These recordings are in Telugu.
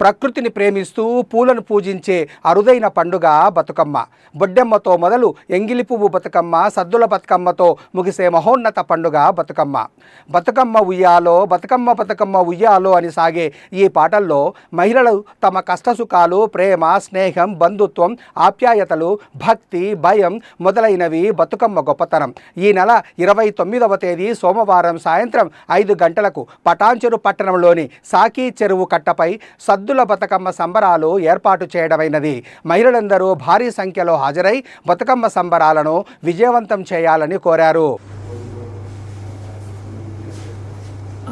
ప్రకృతిని ప్రేమిస్తూ పూలను పూజించే అరుదైన పండుగ బతుకమ్మ. బొడ్డెమ్మతో మొదలు ఎంగిలి పువ్వు బతుకమ్మ సద్దుల బతుకమ్మతో ముగిసే మహోన్నత పండుగ బతుకమ్మ. బతుకమ్మ ఉయ్యాలో బతుకమ్మ బతుకమ్మ ఉయ్యాలో అని సాగే ఈ పాటల్లో మహిళలు తమ కష్టసుఖాలు ప్రేమ స్నేహం బంధుత్వం ఆప్యాయతలు భక్తి భయం మొదలైనవి బతుకమ్మ గొప్పతనం. ఈ నెల ఇరవై తొమ్మిదవ తేదీ సోమవారం సాయంత్రం ఐదు గంటలకు పటాంచెరు పట్టణంలోని సాకీ చెరువు కట్టపై సద్దు సద్దుల బతుకమ్మ సంబరాలు ఏర్పాటు చేయడమైనది. మహిళలందరూ భారీ సంఖ్యలో హాజరై బతుకమ్మ సంబరాలను విజయవంతం చేయాలని కోరారు.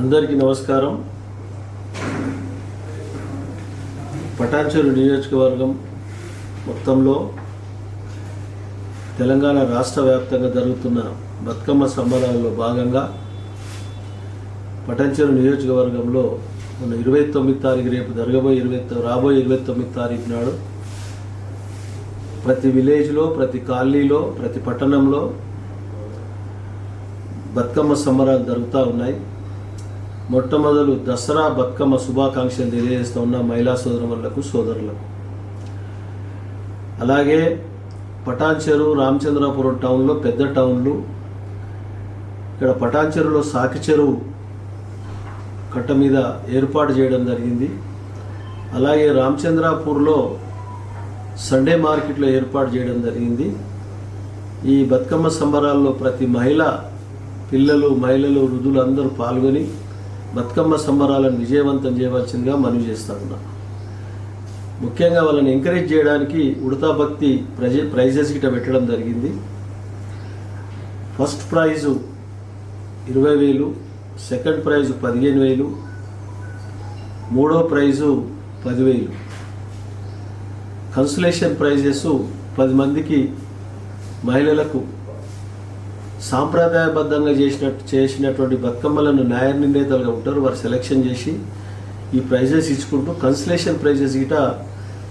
అందరికీ నమస్కారం. పటాన్చెరు నియోజకవర్గం మొత్తంలో తెలంగాణ రాష్ట్ర వ్యాప్తంగా జరుగుతున్న బతుకమ్మ సంబరాల్లో భాగంగా పటంచెరు నియోజకవర్గంలో మన ఇరవై తొమ్మిది తారీఖు రేపు జరగబోయే ఇరవై రాబోయే ఇరవై తొమ్మిది తారీఖు నాడు ప్రతి విలేజ్లో ప్రతి కాలనీలో ప్రతి పట్టణంలో బతుకమ్మ సంబరాలు జరుగుతూ ఉన్నాయి. మొట్టమొదలు దసరా బతుకమ్మ శుభాకాంక్షలు తెలియజేస్తూ ఉన్న మహిళా సోదరులకు సోదరులకు. అలాగే పటాన్చెరు రామచంద్రాపురం టౌన్లో పెద్ద టౌన్లు ఇక్కడ పటాన్చెరులో సాకి చెరువు కట్ట మీద ఏర్పాటు చేయడం జరిగింది. అలాగే రామచంద్రాపూర్లో సండే మార్కెట్లో ఏర్పాటు చేయడం జరిగింది. ఈ బతుకమ్మ సంబరాల్లో ప్రతి మహిళ పిల్లలు మహిళలు వృద్ధులు అందరూ పాల్గొని బతుకమ్మ సంబరాలను విజయవంతం చేయవలసిందిగా మనవి చేస్తా ఉన్నా. ముఖ్యంగా వాళ్ళని ఎంకరేజ్ చేయడానికి ఉడతా భక్తి ప్రజ ప్రైజెస్ గిట పెట్టడం జరిగింది. ఫస్ట్ ప్రైజు ఇరవై వేలు సెకండ్ ప్రైజు పదిహేను వేలు మూడో ప్రైజు పదివేలు కన్సులేషన్ ప్రైజెస్ పది మందికి మహిళలకు సాంప్రదాయబద్ధంగా చేసినట్టు చేసినటువంటి బతుకమ్మలను న్యాయ నిర్ణేతలుగా ఉంటారు. వారు సెలెక్షన్ చేసి ఈ ప్రైజెస్ ఇచ్చుకుంటూ కన్సలేషన్ ప్రైజెస్ గిట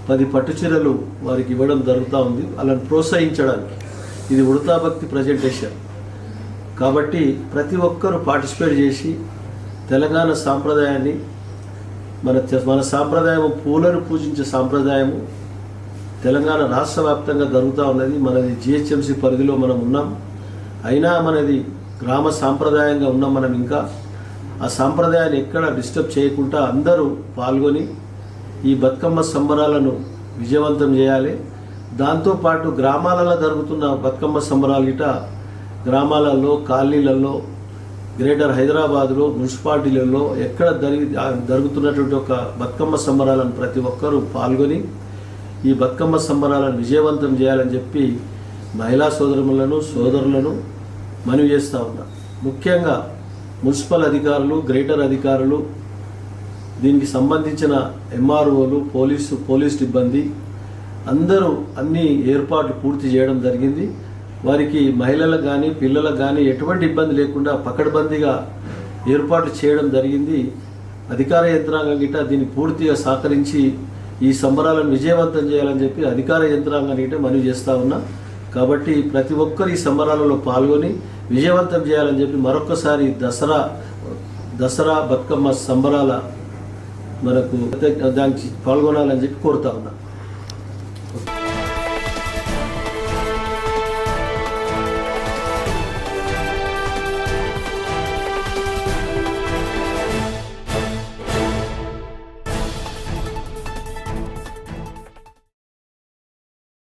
పది పట్టుచీరలు వారికి ఇవ్వడం జరుగుతూ ఉంది. వాళ్ళని ప్రోత్సహించడానికి. ఇది ఉడతాభక్తి ప్రజెంటేషన్ కాబట్టి ప్రతి ఒక్కరూ పార్టిసిపేట్ చేసి తెలంగాణ సాంప్రదాయాన్ని మన మన సాంప్రదాయం పూలను పూజించే సాంప్రదాయము తెలంగాణ రాష్ట్ర వ్యాప్తంగా జరుగుతూ ఉన్నది. మనది జిహెచ్ఎంసీ పరిధిలో మనం ఉన్నాం. అయినా మనది గ్రామ సాంప్రదాయంగా ఉన్నాం మనం ఇంకా ఆ సాంప్రదాయాన్ని ఎక్కడ డిస్టర్బ్ చేయకుండా అందరూ పాల్గొని ఈ బతుకమ్మ సంబరాలను విజయవంతం చేయాలి. దాంతోపాటు గ్రామాలలో జరుగుతున్న బతుకమ్మ సంబరాలు గిట గ్రామాలలో కాలనీలలో గ్రేటర్ హైదరాబాద్లో మున్సిపాలిటీలలో ఎక్కడ జరిగి జరుగుతున్నటువంటి ఒక బతుకమ్మ సంబరాలను ప్రతి ఒక్కరూ పాల్గొని ఈ బతుకమ్మ సంబరాలను విజయవంతం చేయాలని చెప్పి మహిళా సోదరులను సోదరులను మనవి చేస్తూ ఉన్నా. ముఖ్యంగా మున్సిపల్ అధికారులు గ్రేటర్ అధికారులు దీనికి సంబంధించిన ఎంఆర్ఓలు పోలీసు పోలీస్ సిబ్బంది అందరూ అన్ని ఏర్పాట్లు పూర్తి చేయడం జరిగింది. వారికి మహిళలకు కానీ పిల్లలకు కానీ ఎటువంటి ఇబ్బంది లేకుండా పకడ్బందీగా ఏర్పాటు చేయడం జరిగింది. అధికార యంత్రాంగం గిట్ట దీన్ని పూర్తిగా సహకరించి ఈ సంబరాలను విజయవంతం చేయాలని చెప్పి అధికార యంత్రాంగం గిట్ట మనవి చేస్తూ ఉన్నా. కాబట్టి ప్రతి ఒక్కరు ఈ సంబరాలలో పాల్గొని విజయవంతం చేయాలని చెప్పి మరొకసారి దసరా దసరా బతుకమ్మ సంబరాల మనకు దానికి పాల్గొనాలని చెప్పి కోరుతా ఉన్నా.